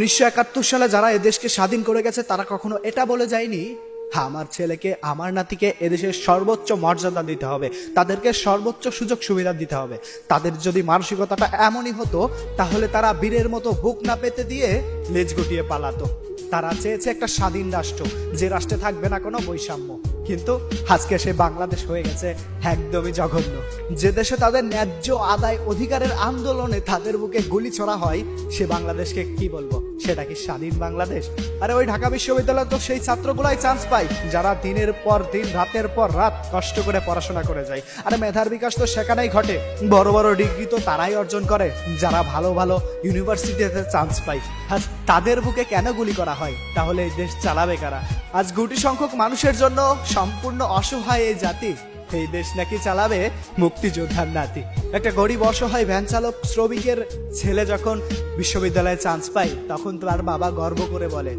উনিশশো একাত্তর সালে যারা এদেশকে স্বাধীন করে গেছে তারা কখনো এটা বলে যায়নি? "হ্যাঁ, আমার ছেলেকে আমার নাতিকে এদেশের সর্বোচ্চ মর্যাদা দিতে হবে। তাদেরকে সর্বোচ্চ সুযোগ সুবিধা দিতে হবে। তাদের যদি মানসিকতাটা এমনই হতো তাহলে তারা বীরের মতো বুক না পেতে দিয়ে লেজ গুটিয়ে পালাতো। তারা চেয়েছে একটা স্বাধীন রাষ্ট্র যে রাষ্ট্রে থাকবে না কোনো বৈষম্য। কিন্তু আজকে সে বাংলাদেশ হয়ে গেছে একদমই জঘন্য। যে দেশে তাদের ন্যায্য আদায় অধিকারের আন্দোলনে তাদের বুকে গুলি ছড়া হয়, সে বাংলাদেশকে কি বলব? সেটা কি স্বাধীন বাংলাদেশ? আরে ওই ঢাকা বিশ্ববিদ্যালয়ে তো সেই ছাত্রগুলাই চান্স পায়, যারা দিনের পর দিন, রাতের পর রাত কষ্ট করে পড়াশোনা করে যায়। আরে মেধার বিকাশ তো সেখানেই ঘটে, বড় বড় ডিগ্রি তো তারাই অর্জন করে, যারা ভালো ভালো ইউনিভার্সিটিতে চান্স পায়। তাদের বুকে কেন গুলি করা হয়? তাহলে এই দেশ চালাবে কারা? আজ গুটি সংখ্যক মানুষের জন্য সম্পূর্ণ অসহায় এই জাতি। এই দেশ নাকি চালাবে মুক্তিযোদ্ধার নাতি। একটা গরিব অসহায় ভ্যান চালক শ্রমিকের ছেলে যখন বিশ্ববিদ্যালয়ে চান্স পায়, তখন তার বাবা গর্ব করে বলে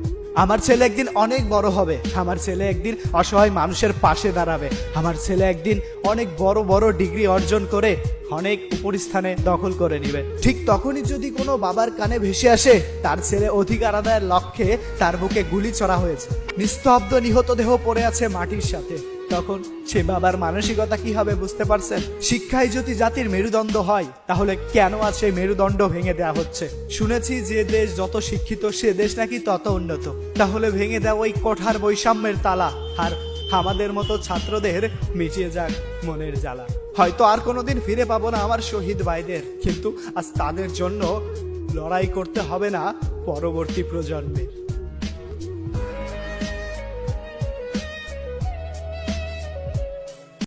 আমার ছেলে একদিন অনেক বড় হবে। আমার ছেলে একদিন অসহায় মানুষের পাশে দাঁড়াবে। আমার ছেলে একদিন অনেক বড় বড় ডিগ্রি অর্জন করে অনেক উপরিস্থানে দখল করে নিবে। ঠিক তখনই যদি কোনো বাবার কানে ভেসে আসে, তার ছেলে অধিকার আদায়ের লক্ষ্যে তার বুকে গুলি চড়া হয়েছে। নিস্তব্ধ নিহত দেহ পড়ে আছে মাটির সাথে। তখন সে বাবার মানসিকতা কি হবে বুঝতে পারছেন? শিক্ষায় যদি জাতির মেরুদণ্ড হয়, তাহলে কেন আজ সেই মেরুদণ্ড ভেঙে দেওয়া হচ্ছে? শুনেছি যে দেশ যত শিক্ষিত, সে দেশ নাকি তত উন্নত। তাহলে ভেঙে দেওয়া ওই কঠার বৈষম্যের তালা। আর আমাদের মতো ছাত্রদের মিটিয়ে যাক মনের জ্বালা। হয়তো আর কোনোদিন ফিরে পাবো না আমার শহীদ ভাইদের। কিন্তু আজ তাদের জন্য লড়াই করতে হবে না পরবর্তী প্রজন্মের।